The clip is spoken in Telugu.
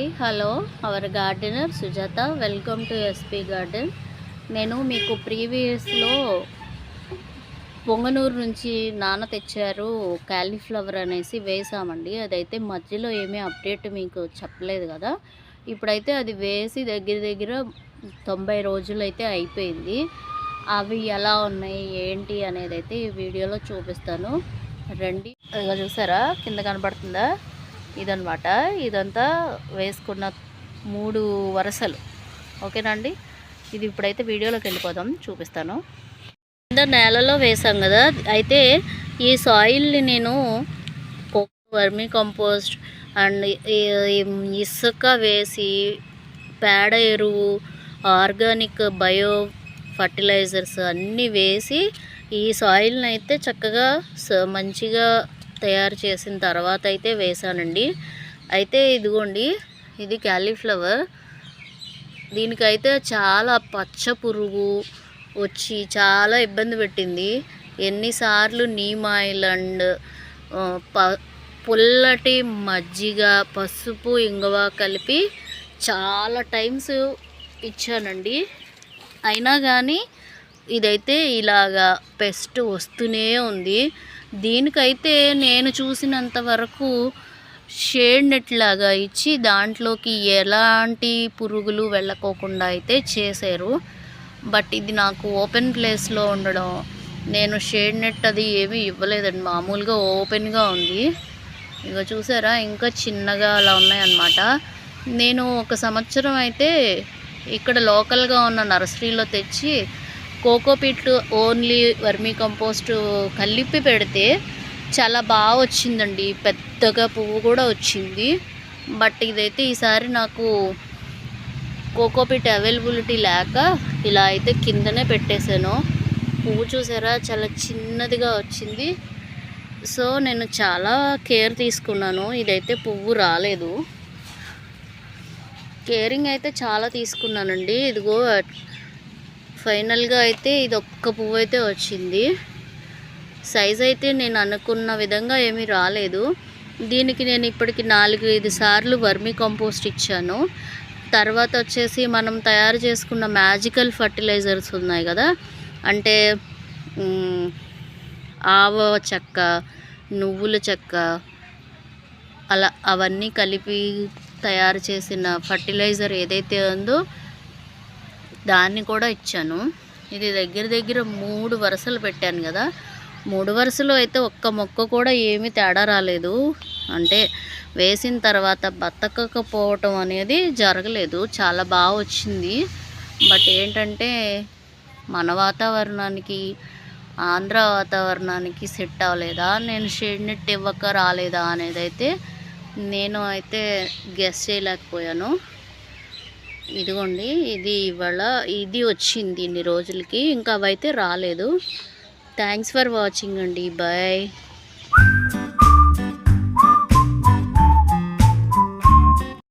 Hi hello. Our gardener Sujatha. Welcome to SP garden. నేను మీకు ప్రీవియస్లో పొంగనూరు నుంచి నాన్న తెచ్చారు క్యాలీఫ్లవర్ అనేసి వేసామండి. అదైతే మధ్యలో ఏమీ అప్డేట్ మీకు చెప్పలేదు కదా. ఇప్పుడైతే అది వేసి దగ్గర దగ్గర తొంభై రోజులు అయితే అయిపోయింది. అవి ఎలా ఉన్నాయి ఏంటి అనేది అయితే ఈ వీడియోలో చూపిస్తాను. రండి. చూసారా? కింద కనబడుతుందా ఇదనమాట ఇదంతా వేసుకున్న మూడు వరుసలు. ఓకేనండి ఇది ఇప్పుడైతే వీడియోలోకి వెళ్ళిపోదాం చూపిస్తాను. కింద నేలలో వేసాం కదా అయితే ఈ సాయిల్ని నేను వర్మీ కంపోస్ట్ అండ్ ఇసుక వేసి పేడ ఎరువు ఆర్గానిక్ బయో ఫర్టిలైజర్స్ అన్నీ వేసి ఈ సాయిల్ని అయితే చక్కగా స- మంచిగా తయారు చేసిన తర్వాత అయితే వేసానండి. అయితే ఇదిగోండి ఇది క్యాలీఫ్లవర్. దీనికైతే చాలా పచ్చ పురుగు వచ్చి చాలా ఇబ్బంది పెట్టింది. ఎన్నిసార్లు నీమ్ ఆయిల్ అండ్ ప పుల్లటి మజ్జిగ పసుపు ఇంగువ కలిపి చాలా టైమ్స్ ఇచ్చానండి. అయినా కానీ ఇదైతే ఇలాగా పెస్ట్ వస్తూనే ఉంది. దీనికైతే నేను చూసినంత వరకు షేడ్ నెట్ లాగా ఇచ్చి దాంట్లోకి ఎలాంటి పురుగులు వెళ్ళకోకుండా అయితే చేశారు. బట్ ఇది నాకు ఓపెన్ ప్లేస్లో ఉండడం నేను షేడ్ నెట్ అది ఏమీ ఇవ్వలేదండి. మామూలుగా ఓపెన్గా ఉంది. ఇక చూసారా? ఇంకా చిన్నగా అలా ఉన్నాయన్నమాట. నేను ఒక సంవత్సరం అయితే ఇక్కడ లోకల్గా ఉన్న నర్సరీలో తెచ్చి కోకోపీట్ ఓన్లీ వర్మీ కంపోస్ట్ కలిపి పెడితే చాలా బాగా వచ్చిందండి. పెద్దగా పువ్వు కూడా వచ్చింది. బట్ ఇదైతే ఈసారి నాకు కోకోపీట్ అవైలబిలిటీ లేక ఇలా అయితే కిందనే పెట్టేశాను. పువ్వు చూసారా? చాలా చిన్నదిగా వచ్చింది. సో నేను చాలా కేర్ తీసుకున్నాను. ఇదైతే పువ్వు రాలేదు. కేరింగ్ అయితే చాలా తీసుకున్నానండి. ఇదిగో ఫైనల్గా అయితే ఇది ఒక్క పువ్వు అయితే వచ్చింది. సైజ్ అయితే నేను అనుకున్న విధంగా ఏమీ రాలేదు. దీనికి నేను ఇప్పటికి నాలుగు ఐదు సార్లు వర్మీ కంపోస్ట్ ఇచ్చాను. తర్వాత వచ్చేసి మనం తయారు చేసుకున్న మ్యాజికల్ ఫర్టిలైజర్స్ ఉన్నాయి కదా. అంటే ఆవ చెక్క నువ్వుల చెక్క అలా అవన్నీ కలిపి తయారు చేసిన ఫర్టిలైజర్ ఏదైతే ఉందో దాన్ని కూడా ఇచ్చాను. ఇది దగ్గర దగ్గర మూడు వరుసలు పెట్టాను కదా. మూడు వరుసలో అయితే ఒక్క మొక్క కూడా ఏమీ తేడా రాలేదు. అంటే వేసిన తర్వాత బతకకపోవటం అనేది జరగలేదు. చాలా బాగా వచ్చింది. బట్ ఏంటంటే మన వాతావరణానికి ఆంధ్ర వాతావరణానికి సెట్ అవ్వలేదా? నేను షేడ్ నెట్ ఇవ్వక రాలేదా? అనేది అయితే నేను అయితే గెస్ చేయలేకపోయాను. ఇదిగోండి ఇది ఇవాళ ఇది వచ్చింది ఇన్ని రోజులకి ఇంకా అవైతే రాలేదు. థ్యాంక్స్ ఫర్ వాచింగ్ అండి బాయ్